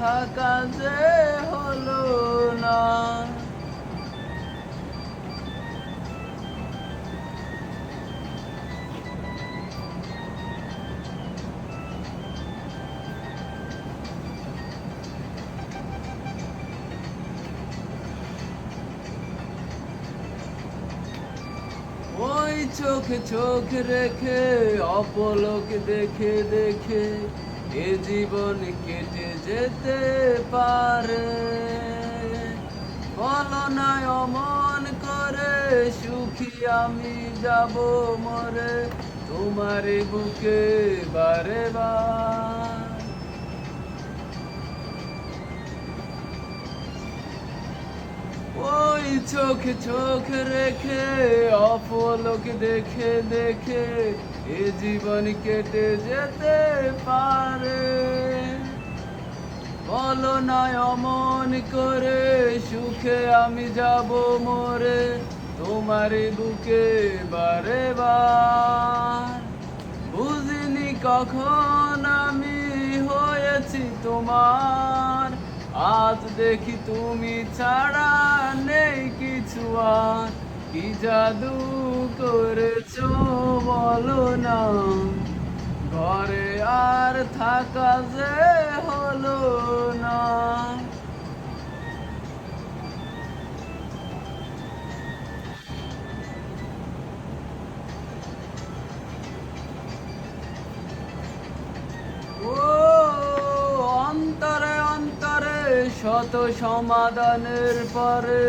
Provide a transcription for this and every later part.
থাকা যে হলো না। ওই চোখে চোখ রেখে অপলক দেখে দেখে এ জীবন কেটে যেতে পারে। বলো না অমন করে, সুখী আমি যাব মরে। তোমার বুকে বারে বার। ওই চোখ চোখ রেখে অপলক দেখে দেখে এ জীবন কেটে যেতে পারে। বলো না অমন করে, সুখে আমি যাব মরে তোমার বুকে বারে বার। বুঝিনি কখন আমি হয়েছি তোমার, আজ দেখি তুমি ছাড়া আর কি জাদু করেছ বলো না। ঘরে আর থাকা যে হলো না। ও অন্তরে অন্তরে শত সমাধানের পরে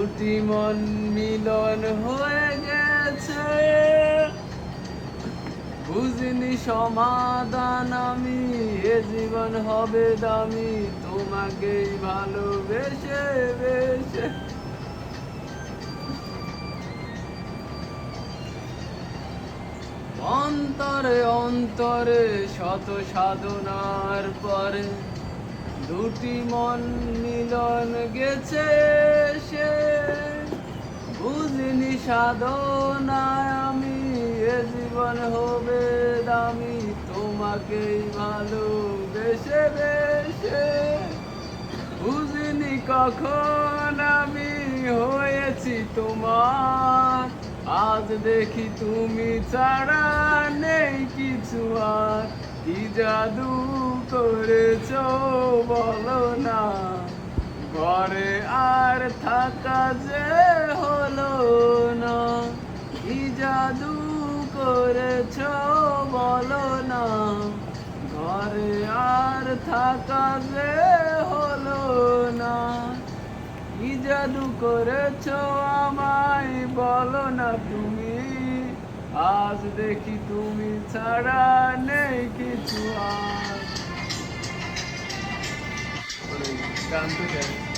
দুটি মন মিলন হয়ে গেছে। বুঝিনি সমাধান আমি, এ জীবন হবে দামি। তোমাকেই ভালোবেসে, বেসে। অন্তরে অন্তরে শত সাধনার পরে দুটি মন মিলন গেছে সে। বুঝিনি সাধনায় আমি, এ জীবন হবে দামি, তোমাকেই ভালো ভালোবেসে বেসে বুঝিনি কখন আমি হয়েছি তোমার আজ দেখি তুমি ছাড়া নেই কিছু আর। কি জাদু করেছ বলো না। ঘরে আর থাকা যে হলো না। কি জাদু করেছ বলো না। ঘরে আর থাকা যে হলো না। কি জাদু করেছ আমায়? বলো না তুমি। আজ দেখি তুমি ছাড়া নেই কিছু আর। গান তো